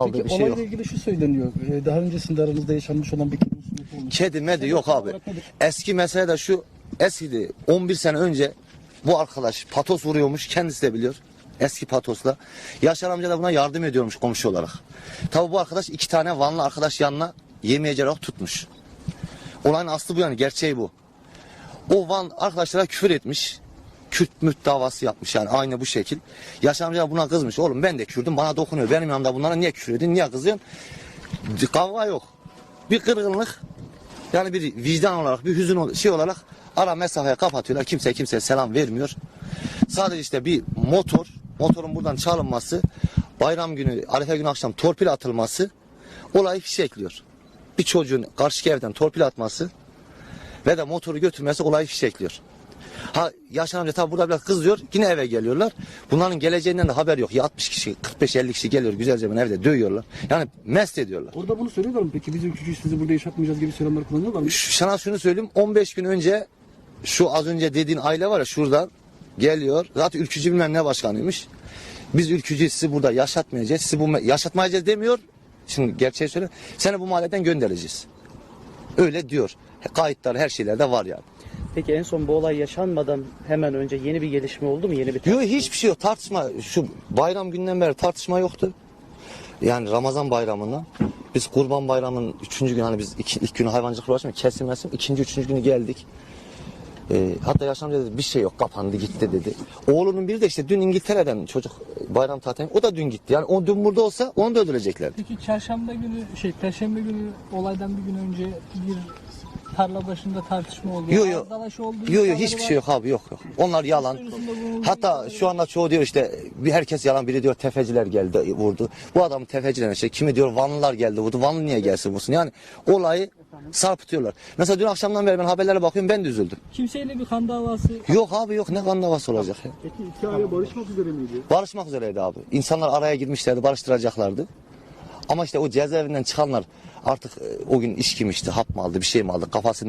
aldığı Peki bir şey olayla yok. ilgili şu söyleniyor. Ee, Daha öncesinde aranızda yaşanmış olan bir hususiyeti olmuş. Kedi medi yok abi. olarak nedir? Eski mesele de şu. Eskidi 11 sene önce bu arkadaş patos vuruyormuş. Kendisi de biliyor. Eski patosla. Yaşar amca da buna yardım ediyormuş komşu olarak. Tabi bu arkadaş iki tane Vanlı arkadaş yanına yemeyecek olarak tutmuş. Olayın aslı bu yani gerçeği bu. O Van arkadaşlara küfür etmiş. Kürt müt davası yapmış yani aynı bu şekil. Yaşar amca buna kızmış. Oğlum ben de Kürdüm bana dokunuyor. Benim yanımda bunlara niye küfür ediyorsun? Niye kızıyorsun? Kavga yok. Bir kırgınlık yani bir vicdan olarak, bir hüzün şey olarak ara mesafeye kapatıyorlar. Kimse kimseye selam vermiyor. Sadece işte bir motor, motorun buradan çalınması, bayram günü, Arife günü akşam torpil atılması olayı fişekliyor. Bir çocuğun karşı evden torpil atması ve de motoru götürmesi olayı fişekliyor. Ha Yaşar amca tabi burada biraz kızıyor. Yine eve geliyorlar. Bunların geleceğinden de haber yok. Ya 60 kişi, 45-50 kişi geliyor güzelce beni evde dövüyorlar. Yani mest ediyorlar. Orada bunu söylüyorlar mı peki? Biz ülkücüyüz sizi burada yaşatmayacağız gibi söylemler kullanıyorlar mı? Şu- sana şunu söyleyeyim 15 gün önce şu az önce dediğin aile var ya şuradan geliyor. Zaten ülkücü bilmem ne başkanıymış. Biz ülkücü sizi burada yaşatmayacağız. Sizi bu me- yaşatmayacağız demiyor. Şimdi gerçeği söyle. Seni bu mahalleden göndereceğiz. Öyle diyor. Kayıtlar her şeyler de var yani. Peki en son bu olay yaşanmadan hemen önce yeni bir gelişme oldu mu? Yeni bir Yok hiçbir şey yok. Tartışma şu bayram günden beri tartışma yoktu. Yani Ramazan bayramından. Biz kurban bayramının üçüncü gün hani biz iki, ilk günü hayvancılıkla uğraşmıyor. Kesilmesin. ikinci üçüncü günü geldik. Ee, hatta Yaşar dedi bir şey yok kapandı gitti dedi. Oğlunun biri de işte dün İngiltere'den çocuk e, bayram tatiline o da dün gitti. Yani o dün burada olsa onu da öldüreceklerdi. Peki çarşamba günü şey perşembe günü olaydan bir gün önce bir tarla başında tartışma oldu. Yok yok. Yok yok hiçbir var. şey yok abi yok yok. Onlar yalan. Hatta şu anda çoğu diyor işte bir herkes yalan biri diyor tefeciler geldi vurdu. Bu adamın tefeciler işte kimi diyor Vanlılar geldi vurdu. Vanlı niye gelsin vursun? Yani olayı sarpıtıyorlar. Mesela dün akşamdan beri ben haberlere bakıyorum ben de üzüldüm. Kimseyle bir kan davası Yok abi yok ne kan davası olacak ya. Peki iki aile barışmak üzere miydi? Barışmak üzereydi abi. İnsanlar araya girmişlerdi barıştıracaklardı. Ama işte o cezaevinden çıkanlar artık e, o gün içki mi içti, hap mı aldı, bir şey mi aldı, kafasını